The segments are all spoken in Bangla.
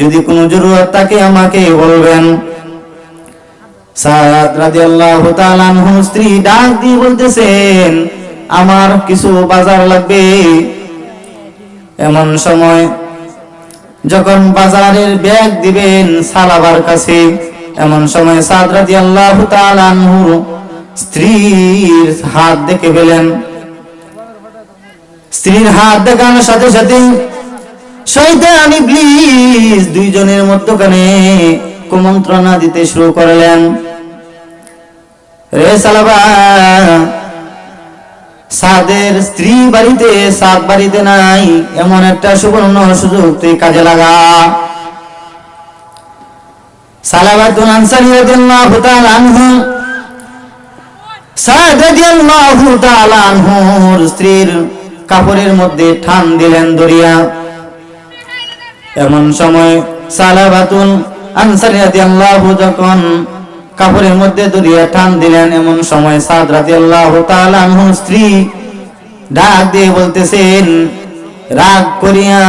যদি কোনো জরুরত থাকে আমাকে বলবেন। স্ত্রী ডাক দিয়ে বলতেছেন, আমার কিছু বাজার লাগবে। এমন সময় যখন বাজারের ব্যাগ দিবেন সালাবার কাছে, এমন সময় সাদ রাদিয়াল্লাহু তাআলা আনহু স্ত্রীর হাত দেখে পেলেন স্ত্রীর হাত দেখানোর সাথে সাথে শয়তান ইবলিস দুইজনের মধ্যখানে কুমন্ত্রণা দিতে শুরু করলেন। রে সালাবা, সাদের স্ত্রী বাড়িতে সাদ বাড়িতে নাই, এমন একটা সুবর্ণ সুযোগ তুই কাজে লাগা। আনহু আনহুর স্ত্রীর কাপড়ের মধ্যে ঠান দিলেন দরিয়া। এমন সময় সালাবাতুন আনসারী রাদিয়াল্লাহু যখন কাপড়ের মধ্যে দরিয়া টান দিলেন, এমন সময় সাদ রাদিয়াল্লাহু তাআলা আনহুর স্ত্রী ডাক দিয়ে বলতেছেন, রাগ করিয়া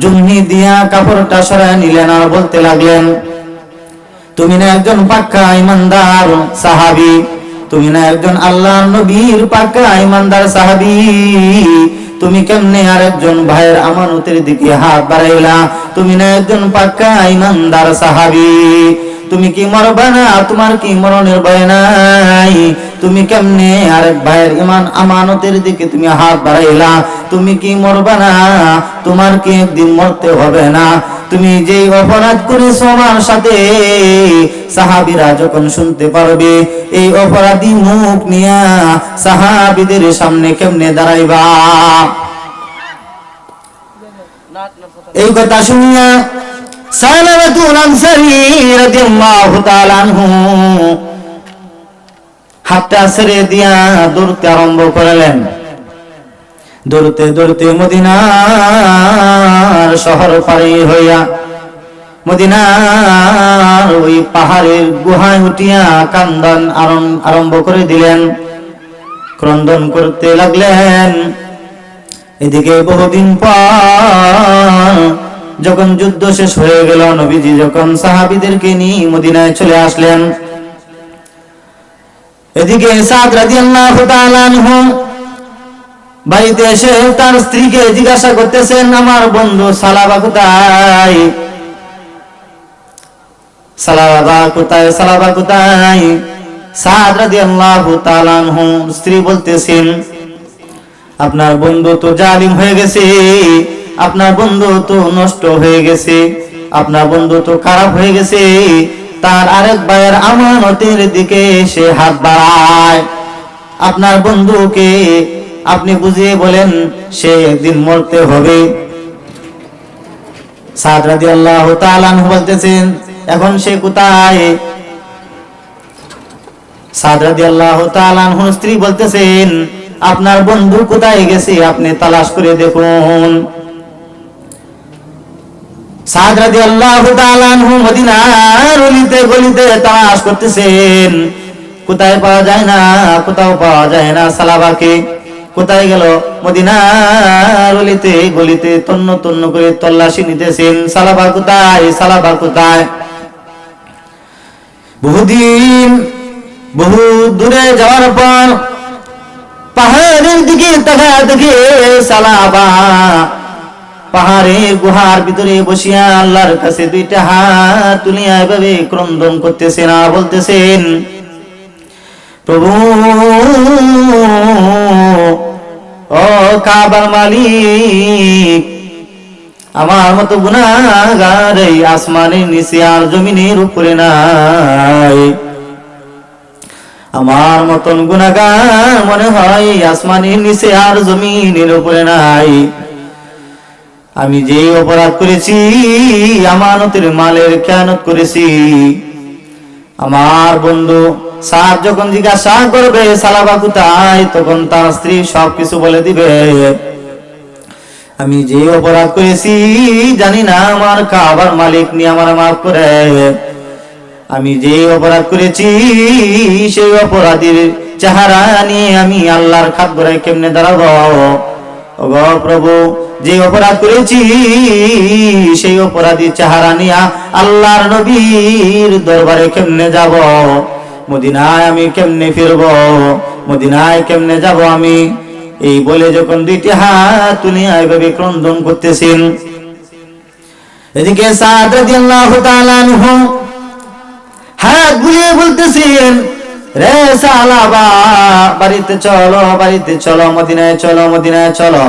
জুমনি দিয়া কাপড়টা সরায় নিলেন আর বলতে লাগলেন, তুমি না একজন পাক্কা ইমানদার সাহাবি, তুমি না একজন আল্লাহ নবীর পাক্কা ইমানদার সাহাবি তুমি কেমনে আর একজন ভাইয়ের আমানতের দিকে হাত বাড়াইলা? তুমি না একজন পাক্কা ইমানদার সাহাবি। তুমি কি মরবা না? তোমার কি মরণের ভয় নাই? তুমি কেমনে আরেক ভাইয়ের ইমান আমানতের দিকে তুমি হাত বাড়াইলা? তুমি কি মরবা না? তোমার কি একদিন মরতে হবে না? তুমি যে অপরাধ করেছ আমার সাথে, সাহাবিরা যখন শুনতে পারবে, এই অপরাধী মুখ নিয়া সাহাবিদের সামনে কেমনে দাঁড়াইবা? এই কথা শুনিয়া হাতটা ছেড়ে দিয়া দৌড়তে আরম্ভ করলেন। দৌড়তে দৌড়তে মদিনার শহর পাড়ি হইয়া মদিনার ওই পাহাড়ের গুহায় উঠিয়া কান্দন আরম্ভ করে দিলেন। ক্রন্দন করতে লাগলেন। এদিকে বহুদিন পর যখন যুদ্ধ শেষ হয়ে গেল, নবীজি যখন সাহাবিদেরকে নিয়ে মদিনায় চলে আসলেন। এদিকে সাদ রাদিয়াল্লাহু তাআলা আনহু বাড়িতে এসে তার স্ত্রীকে জিজ্ঞাসা করতেছেন, আমার বন্ধু সালাবা কোথায়? সালাবা কোথায় সালাবা কোথায়? সাদ রাদিয়াল্লাহু তাআলা স্ত্রী বলতেছেন, আপনার বন্ধু তো জালিম হয়ে গেছে, আপনার বন্ধু তো নষ্ট হয়ে গেছে, আপনার বন্ধু তো খারাপ হয়ে গেছে, তার আরেক ভাইয়ের আমানতের দিকে সে হাত বাড়ায়। আপনার বন্ধুকে আপনি বুঝিয়ে বলেন, সে একদিন মরতে হবে। সাদ তাআলা বলতেছেন, এখন সে কোথায়? সাদ আনহুর স্ত্রী বলতেছেন, আপনার বন্ধু কোথায় গেছে? আপনি তালাশ করে দেখুন। সাদ তাআলা আনহু মদিনার অলিতে গলিতে তালাশ করতেছেন, কোথায় পাওয়া যায় না? কোথাও পাওয়া যায় না সালাবাকে। কোথায় গেল? গলিতে তন্ন তন্ন করে তল্লাশি নিতেছেন। সালাবা কোথায়? সালাবা কোথায়? বহুদিন, বহু দূরে যাওয়ার পর পাহাড়ের দিকে তাকা দেখে সালাবা পাহাড়ের গুহার ভিতরে বসিয়া আল্লাহর কাছে দুইটা হাত তুলিয়া এভাবে ক্রন্দন করতেছেন আর বলতেছেন, প্রভু ও কাবার মালিক, আমার মতো গুনাগার এই আসমানের নিচে আর জমিনের উপরে নাই। আমার মতন গুনাগার মনে হয় আসমানের নিচে আর জমিনের উপরে নাই। আমি যে অপরাধ করেছি, আমানতের মালের খেয়ানত করেছি। আমার বন্ধু সাদ যখন জিজ্ঞাসা করবে সালাবা কোথায় তখন তার স্ত্রী সবকিছু বলে দিবে। আমি যে অপরাধ করেছি, জানি না আমার কাবার মালিক নিয়ে আমার মাফ করে। আমি যে অপরাধ করেছি, সেই অপরাধীর চেহারা নিয়ে আমি আল্লাহর গড়াই কেমনে দাঁড়াবো? প্রভু, যে অপরাধ করেছি, সেই অপরাধী চেহারা নিয়ে আল্লাহর নবীর দরবারে কেমনে যাব? মদিনায় আমি কেমনে ফিরব? মদিনায় কেমনে যাব আমি? এই বলে যখন দুইটি হাত তুলে এইভাবে ক্রন্দন করতেছেন। এদিকে সাদ রাদিয়াল্লাহু তাআলা আনহু হাত বুলিয়ে বলতেছেন, রে সালাবা বাড়িতে চলো বাড়িতে চলো, মদিনায় চলো মদিনায় চলো।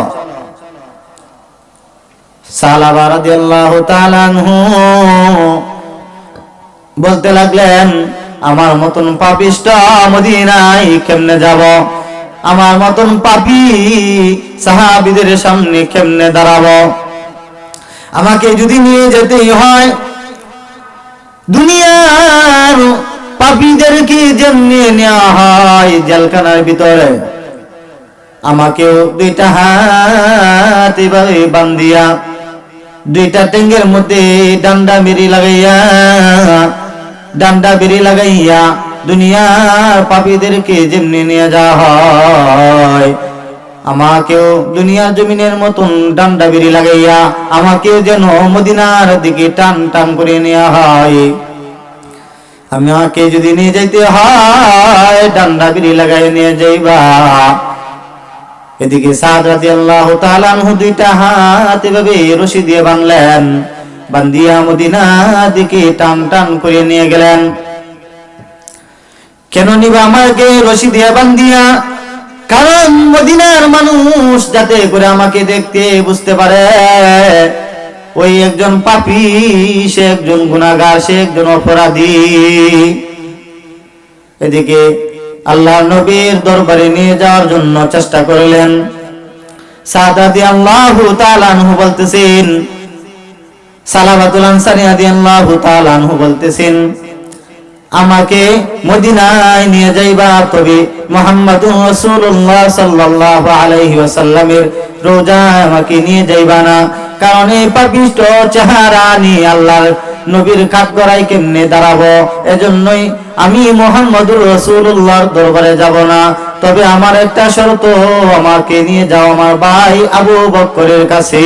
সালাবা রাদিয়াল্লাহু তাআলা আনহু বলতে লাগলেন আমার মতন পাপিষ্ট মদিনায় কেমনে যাব? আমার মতন পাপি সাহাবিদের সামনে কেমনে দাঁড়াবো? আমাকে যদি নিয়ে যেতেই হয়, দুনিয়ার পাপীদেরকে যেমনি নেওয়া হয় জেলখানার ভিতরে, আমাকেও দুইটা হাত এভাবে বান্ধিয়া, দুইটা টেঙ্গের মধ্যে ডান্ডা বেরি লাগাইয়া ডান্ডা বেরি লাগাইয়া দুনিয়ার পাপীদেরকে যেমনি নিয়ে যাওয়া হয়। আমাকেও দুনিয়ার জমিনের মতন ডান্ডা বেরি লাগাইয়া আমাকেও যেন মদিনার দিকে টান টান করে নেওয়া হয়। আমাকে যদি নিয়ে যাইতে হয়, ডান্ডা বিড়ি লাগাই নিয়ে যাইবা। এদিকে সাদ রাজি আল্লাহ তালানহু দুইটা হাত এভাবে রশি দিয়ে বানলেন বান্দিয়া মদিনা দিকে টান টান করে নিয়ে গেলেন। কেন নিবা আমাকে রশি দিয়ে বান্দিয়া? কারণ মদিনার মানুষ যাতে করে আমাকে দেখতে বুঝতে পারে, ওই একজন পাপি, সে একজন গুনাগার সে একজন অপরাধী। এদিকে আল্লাহ নবীর দরবারে নিয়ে যাওয়ার জন্য চেষ্টা করলেন। সাদাদি আল্লাহু তাআলাহু বলতেছেন আনসারী তাআলাহু বলতেছেন, আমাকে মদিনায় নিয়ে যাইবা তবে মোহাম্মদুর রাসূলুল্লাহ সাল্লাল্লাহু আলাইহি ওয়াসাল্লামের আমাকে নিয়ে যাইবা না। কারণ এই পাপিষ্ট চেহারা নিয়ে আল্লাহর নবীর কেমনে দাঁড়াবো? এজন্যই আমি মোহাম্মদুর রসুল্লাহর দরবারে যাব না। তবে আমার একটা শর্ত, আমাকে নিয়ে যাও আমার ভাই আবু বক্করের কাছে।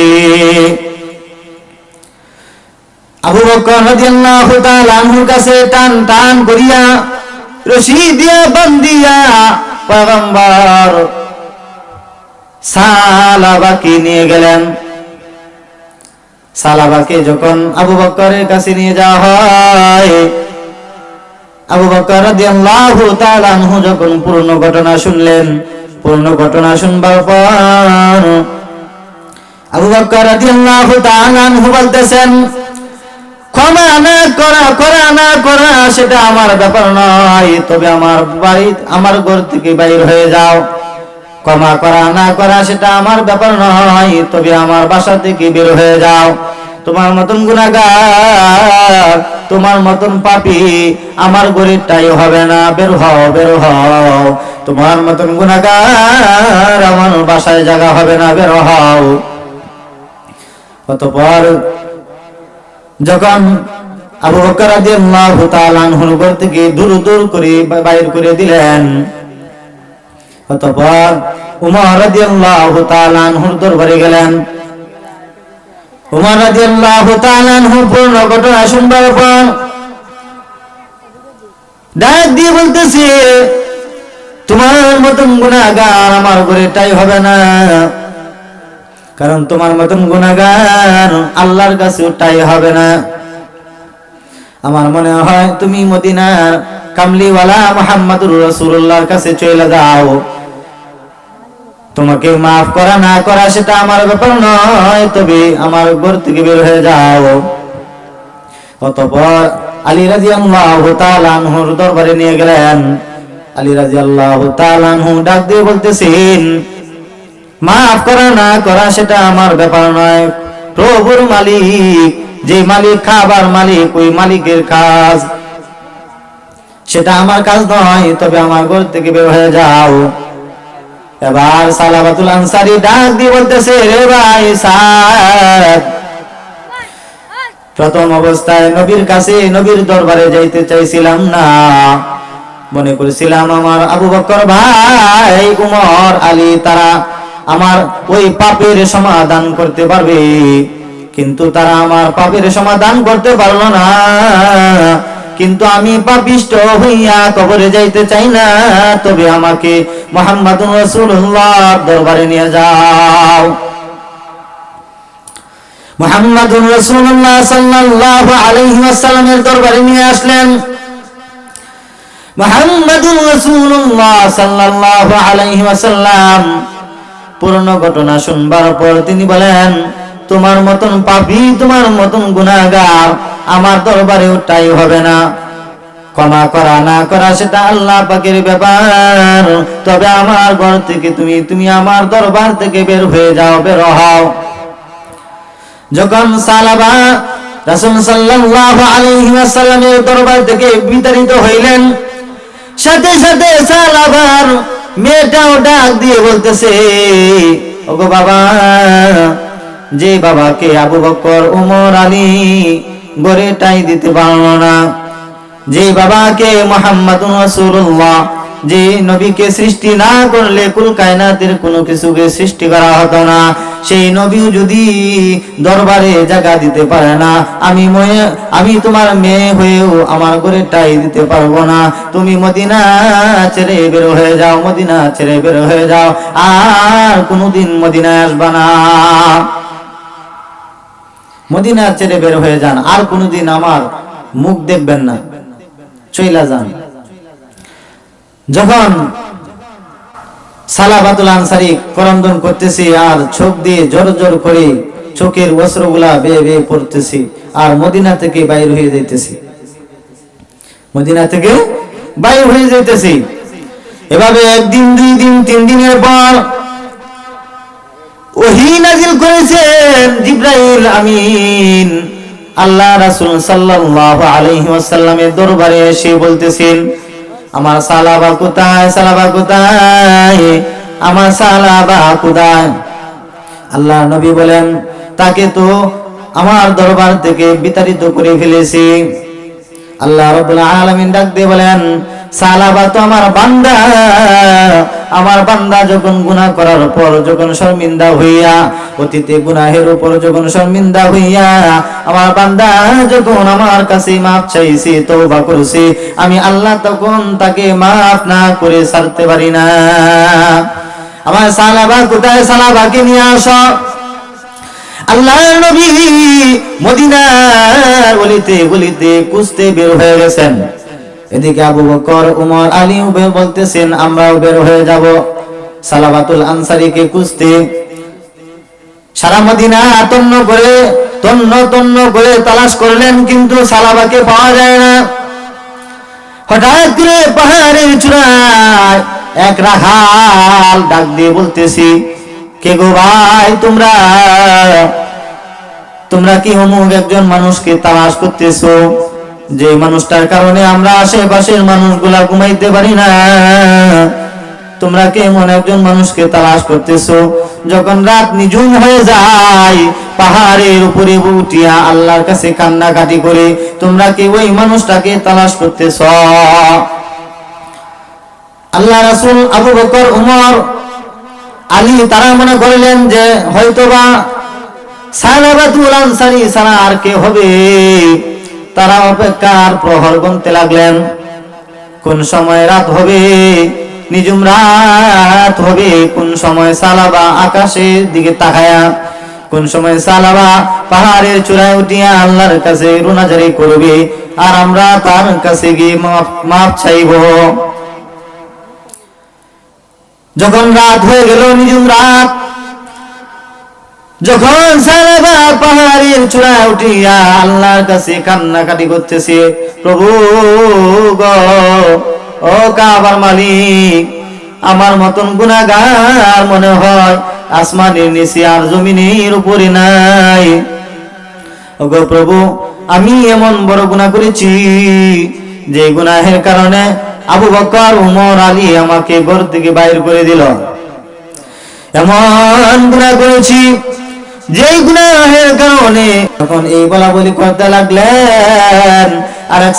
আবু বকর রাদিয়াল্লাহু তাআলা আনহুর কাছে টান টান করিয়া, রশি দিয়া বান্দিয়া পয়গম্বর সালাবাকে নিয়ে গেলেন। সালাবাকে যখন আবু বকরের কাছে নিয়ে যাওয়া হয়, আবু বকর রাদিয়াল্লাহু তাআলা আনহু যখন পূর্ণ ঘটনা শুনলেন, পূর্ণ ঘটনা শুনবার পর আবু বকর রাদিয়াল্লাহু তাআলা আনহু বলতেছেন ক্ষমা না করা করা না করা, সেটা আমার ব্যাপার নয়। তবে আমার বাড়ি, আমার ঘর থেকে বাইর হয়ে যাও। ক্ষমা করা না করা, সেটা আমার ব্যাপার নয়। তবে আমার বাসা থেকে বের হয়ে যাও। তোমার মতন গুণাগার তোমার মতন পাপি, আমার গরিবটাই হবে না। বের হও বের হও। তোমার মতন গুণাগার আমার বাসায় জায়গা হবে না। বের হও। অতপর যখন আবু বকর তাআলা থেকে দূর দূর করে বাইর করে দিলেন, অতঃপর উমর রাদিয়াল্লাহু তাআলা গেলেন। উমর রাদিয়াল্লাহু তাআলা পূর্ণ ঘটনা শুনবার পর দিয়ে বলতেছে, তোমার মতন গুনাহগার আমার ঘরে তাই হবে না। কারণ তোমার মতন গুণাগার আল্লাহর কাছে তাই হবে না। আমার মনে হয় তুমি মদিনার কামলিওয়ালা মোহাম্মদুর রসুল্লাহর কাছে চলে যাও। তোমাকে মাফ করা না করা সেটা আমার ব্যাপার নয়, তবে আমার ঘর থেকে বের হয়ে যাও। অতপর আলী রাজি আল্লাহ তালানহুর দরবারে নিয়ে গেলেন। আলী রাজি আল্লাহ তালানহু ডাক দিয়ে বলতেছেন মাফ করা না, করা সেটা আমার ব্যাপার নয়। প্রভুর মালিক, যে মালিক খাবার মালিক, ওই মালিকের কাজ। সেটা আমার কাজ নয়, তবে আমার ঘর থেকে বের হয়ে যাও। এবার সালাবাতুল আনসারি ডাক দিয়ে বলতেছে, রে ভাই সাদ প্রথম অবস্থায় নবীর কাছে, নবীর দরবারে যাইতে চাইছিলাম না। মনে করেছিলাম আমার আবু বকর ভাই, উমর আলী, তারা আমার ওই পাপের সমাধান করতে পারবে। কিন্তু তারা আমার পাপের সমাধান করতে পারল না। কিন্তু আমি পাপিষ্ট হইয়া কবরে যাইতে চাই না। তবে আমাকে মোহাম্মদ রসুল্লাহ দরবারে নিয়ে যাও। মোহাম্মদুর রাসূলুল্লাহ সাল্লাল্লাহু আলাইহি ওয়াসাল্লামের দরবারে নিয়ে আসলেন। মোহাম্মদুর রাসূলুল্লাহ সাল্লাল্লাহু আলাইহি ওয়াসাল্লাম পুরনো ঘটনা শুনবার পর তিনি বলেন, তোমার মতন পাপী, তোমার মতন গুনাহগার আমার দরবারে ওটাই হবে না। ক্ষমা করা, না করা সেটা আল্লাহ পাকের ব্যাপার। তবে আমার ঘর থেকে তুমি তুমি আমার দরবার থেকে বের হয়ে যাও, বের হও। যখন সালাবা রাসূল সাল্লাল্লাহু আলাইহি ওয়াসাল্লামের দরবার থেকে বিতাড়িত হইলেন, সাথে সাথে সালাবার মেয়েটাও ডাক দিয়ে বলতেছে, ওগো বাবা, যে বাবাকে আবু বকর উমর, আলী গড়েটাই দিতে পারল না। যে বাবাকে মোহাম্মদ রাসূলুল্লাহ যে নবীকে সৃষ্টি না করলে কুল কায়নাতের কোনো কিছুকে সৃষ্টি করা হতো না। সেই নবীও যদি দরবারে জায়গা দিতে পারে না, আমি আমি তোমার মেয়ে হয়েও আমার ঘরে টাই দিতে পারব না। তুমি মদিনা ছেড়ে বের হয়ে যাও, মদিনা ছেড়ে বের হয়ে যাও, আর কোনোদিন মদিনায় আসবা না। মদিনা ছেড়ে বের হয়ে যান, আর কোনোদিন আমার মুখ দেখবেন না, চইলা যান। যখন সালাবাতুল আনসারি করন্দন করতেছি আর চোখ দিয়ে জোর জোর করে চোখের অস্ত্রগুলা বেয়ে বেয়ে পড়তেছি আর মদিনা থেকে বাইর হয়ে যাইতেছি। মদিনা থেকে বাইর হয়ে যাইতেছি। এভাবে একদিন, দুই দিন, তিন দিনের পর ওহি নাজিল করেছেন জিব্রাইল আমিন। আল্লাহ রাসূল সাল্লাল্লাহু আলাইহি ওয়াসাল্লামের দরবারে এসে বলতেছেন আমার সালাবা কোথায় সালাবা কোথায়? আমার সালাবা কোথায়? আল্লাহ নবী বলেন, তাকে তো আমার দরবার থেকে বিতাড়িত করে ফেলেছি। আল্লাহ রাব্বুল আলামিন ডাক দিয়ে বলেন, সালাবা তো আমার বান্দা। আমার বান্দা যখন গুনাহ করার পর যখন শর্মিন্দা হইয়া, অতীতে গুনাহের উপর যখন শর্মিন্দা হইয়া, আমার বান্দা যখন আমার কাছে মাফ চাইছি, তওবা করছি, আমি আল্লাহ তখন তাকে মাফ না করে ছাড়তে পারি না। আমার সালাবা কোথায়? সালাবাকে নিয়ে আসো। আল্লাহ নবী মদিনার গলিতে গলিতে কুস্তে বের হয়ে গেছেন। এদিকে আবু বকর, উমর, আলী উবে বলতেছেন, আমরাও বের হয়ে যাব। সালাবাতুল আনসারিকে কুস্তে সারা মদিনা তন্ন করে, তন্ন তন্ন করে তালাশ করলেন, কিন্তু সালাবাকে পাওয়া যায় না। হঠাৎ করে পাহাড়ের চূড়ায় এক রাখাল ডাক দিয়ে বলতেছি কে গো ভাই তোমরা? তোমরা কি অমুক একজন মানুষকে তালাশ করতেছো? যে মানুষটার কারণে আমরা আশেপাশের মানুষগুলা ঘুমাইতে পারি না। তোমরা কেমন একজন মানুষকে তালাশ যখন রাত হয়ে যায়, পাহাড়ের উপরে উঠিয়া আল্লাহর কাছে কান্নাকাটি করে, তোমরা কি ওই মানুষটাকে তালাশ করতেছ? আল্লাহ রাসুল আবু বকর, উমর আলী তারা মনে করলেন যে হয়তোবা সালাবাতুল আনসারী ছাড়া আর কে হবে? তারা অপেক্ষার প্রহর গুনতে লাগলেন। কোন সময় রাত হবে? নিজুম রাত হবে। কোন সময় সালাবা আকাশের দিকে তাকায়া, কোন সময় সালাবা পাহাড়ের চূড়ায় উঠিয়া আল্লাহর কাছে রুনাজারি করবে, আর আমরা তার কাছে গিয়ে মাপ চাইব। যখন রাত হয়ে গেল নিজুম রাত, যখন সারাবা পাহাড়ের চূড়ায় উঠিয়া আল্লাহর কাছে কান্নাকাটি করতেছে, প্রভু গো, ও কাবার মালিক, আমার মতন গুনাগার মনে হয় আসমানের নিচে আর জমিনের উপরে নাই। ওগো প্রভু, আমি এমন বড় গুনাহ করেছি যে গুনাহের কারণে আবু বকর, উমর, আলী আমাকে ঘর থেকে বাইর করে দিল। এমন গুনাহ করেছি, যেই গুনাহের কারণে তখন এই বলা বলি করতে লাগলেন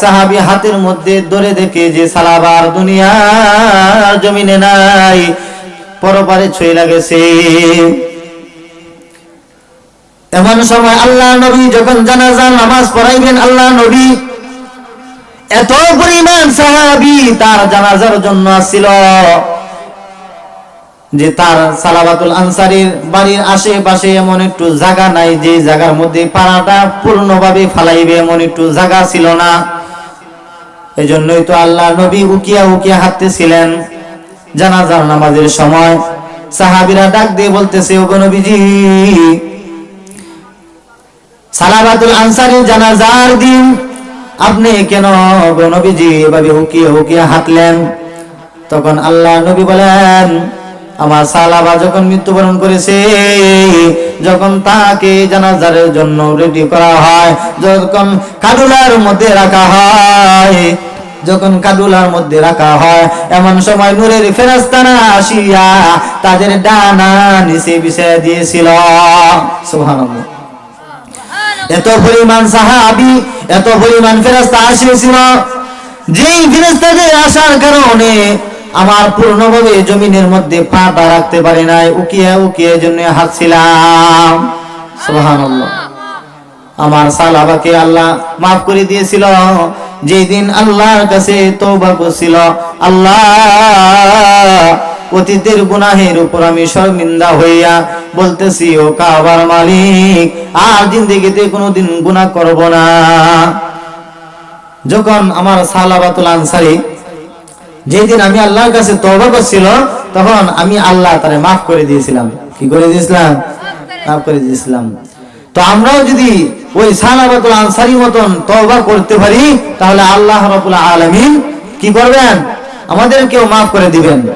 সাহাবি হাতের মধ্যে ধরে দেখে যে সালাবার দুনিয়ার জমিনে নাই, পরপারে ছুঁয়ে লাগেছে। এমন সময় আল্লাহ নবী যখন জানাজার নামাজ পড়াইবেন, আল্লাহ নবী এত পরিমাণ সাহাবি তার জানাজার জন্য আসছিল। যে তার সালাবাতুল আনসারির বাড়ির আশেপাশে এমন একটু জায়গা নাই, যে জায়গার মধ্যে পাড়াটা পূর্ণভাবে ফালাইবে এমন একটু জায়গা ছিল না। এই জন্যই তো আল্লাহ নবী উকিয়া উকিয়া হাঁটতেছিলেন জানাজার নামাজের সময়। সাহাবিরা ডাক দিয়ে বলতেছে, ওগো নবীজি সালাবাতুল আনসারির জানাজার দিন আপনি কেন নবীজি? এভাবে হুকিয়ে হুকিয়ে হাঁটলেন। তখন আল্লাহ নবী বলেন, আমার সালাবা যখন মৃত্যুবরণ করেছে, যখন তাকে জানাজারের জন্য রেডি করা হয়, যখন কাডুলার মধ্যে রাখা হয়, যখন কাডুলার মধ্যে রাখা হয়, এমন সময় নূরের ফেরাস্তানা আসিয়া তাদের ডানা নিচে বিছিয়ে দিয়েছিল। সুবহানাল্লাহ। এত পরিমাণ সাহাবি, এত পরিমাণ ফেরাস্তা আসিয়েছিল। যেই ফেরেস্তাদের আসার কারণে আমার পূর্ণভাবে জমিনের মধ্যে পা পাটা রাখতে পারি নাই, উকিয়ে উকিয়ে জন্য হাসছিলাম সুবহানাল্লাহ। আমার সালাবাকে আল্লাহ মাফ করে দিয়েছিল। যেই দিন আল্লাহর কাছে তওবা করছিল, আল্লাহ অতীতের গুনাহের উপর আমি শর্মিন্দা হইয়া বলতেছি, ও কাবার মালিক, আর জিন্দেগিতে কোনোদিন গুনাহ করব না। যখন আমার সালাবাতুল আনসারি যেদিন আমি আল্লাহর কাছে তওবা করছিল, তখন আমি আল্লাহ তারে মাফ করে দিয়েছিলাম। কি করে দিয়েছিলাম? মাফ করে দিয়েছিলাম। তো আমরাও যদি ওই সালাবাতুল আনসারি মতন তওবা করতে পারি, তাহলে আল্লাহ রাব্বুল আলামিন কি করবেন? আমাদেরকেও মাফ করে দিবেন।